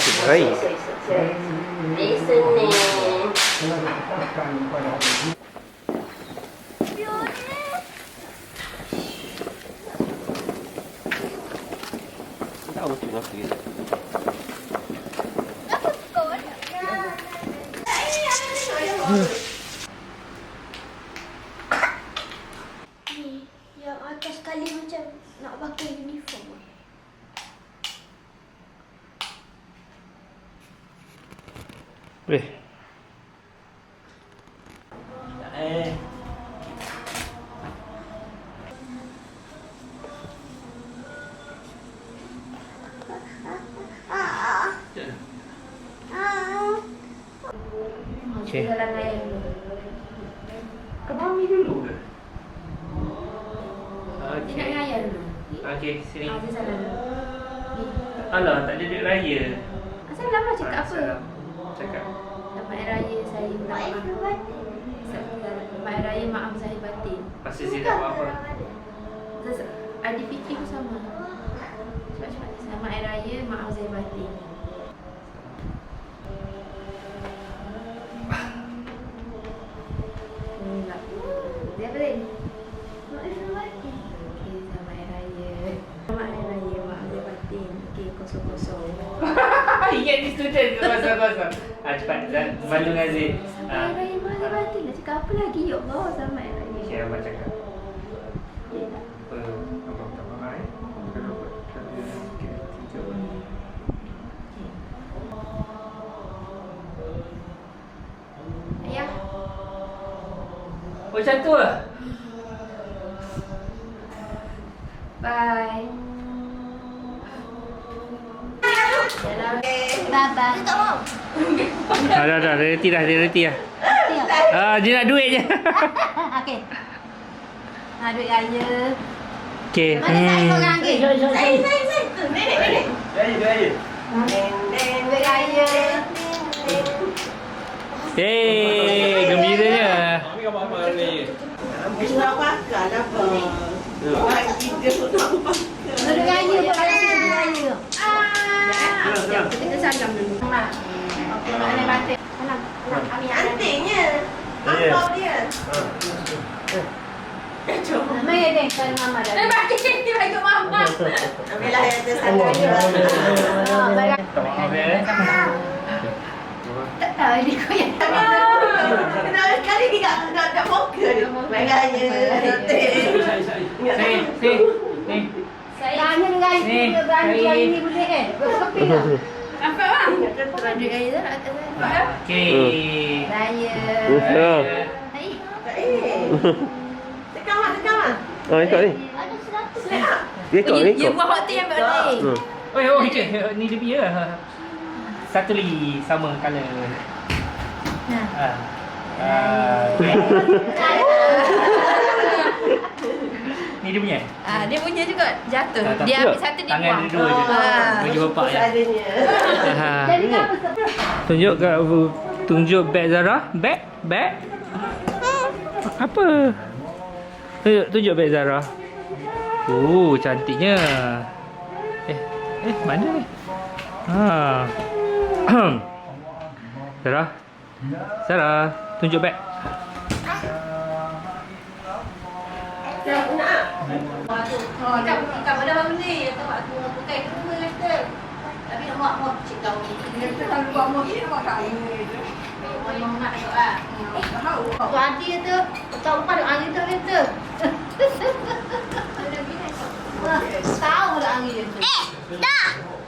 すごい。ですね。Yeah. Boleh. Okey. Jalan raya dulu. Ke mami dulu ke? Dia nak raya dulu. Okey, sini. Ah, salam. Alah, tak ada duit raya. Asal lama cakap apa? Cakap. Selamat Hari Raya saya minta maaf. Selamat Hari Raya maaf saya batin. Pasti saya tak buat apa. Adik fikir pun sama. Cepat-cepat. Selamat Hari Raya maaf saya batin. Hmm, tak. Dia apa tadi? Okey, selamat Hari Raya. Selamat Hari Raya maaf saya batin. Okey, kosong-kosong. Ingat ni student ke pasal-pasal. Ah, cepat. Dan malu dengan Aziz. Selamat Ah. Raya maaf saya batin. Nak cakap apa lagi? Ya Allah, Hari Raya. Okey, abang cakap. Ayah. Oh, macam tu lah? Bye. Dalam Bye-bye. Tak mau. Dah, dah, dah. Dia reti dah. Dia reti dah. Ah, dia nak duit je. Okey. Ha, duit raya. Okey. Mana saya korang lagi? Saya, saya, saya. Nenek, nenek. Duit raya. Hey, gembiranya. Duit raya pun ada duit raya. Ah, sekejap, kita salam dulu. Mak. Okey, mak nak batik. Salam. Salam. Kami ada. Antingnya Apa dia Mari deh, kalau mama dah. Eh, bagi dia bagi mama. Ambillah yang atas sana Ah, baik. Maaf ya. Tak tahu dia koyak. Kenapa sekali dia tak tak tak fokus dia Merahnya Anting Sini, sini. Ni. Tanya dengan Ni, dia berani saya- hari ni boleh eh. Berkepi lah. Apa bang? Duit raya dah nak atas. Okey. Raya. Ya. Hai. Eh Tekan mak tekan mak Oh, ikut ni. Ada seratus. Dia ikut ni Ya, ikut. buah waktu yang balik. Hmm. Oh, oh, okay. Ni dia punya. Satu lagi sama color. Nah. Ah. Ah. Ni dia punya. Ah, dia punya juga jatuh. Tak, tak. Dia ambil satu dia Tangan buang. dia dua je. Ah. Bagi bapak ya. Jadi apa? Tunjuk kat tunjuk beg Zara. Beg, beg. Apa? Tunjuk tunjuk beg Zara. Oh, cantiknya. Eh, eh mana ni? Ha. Zara. Zara, tunjuk beg. Oh, tak tak pada bangun ni. Tahu aku pakai kedua kata. Tapi nak mau cik kau ni. Kata kalau buat mau ini je. Oh, yang nak tu ah. Tahu. Tu adik tu. Tak ada angin tu kata. Tahu dah angin tu. Eh, dah. Orang?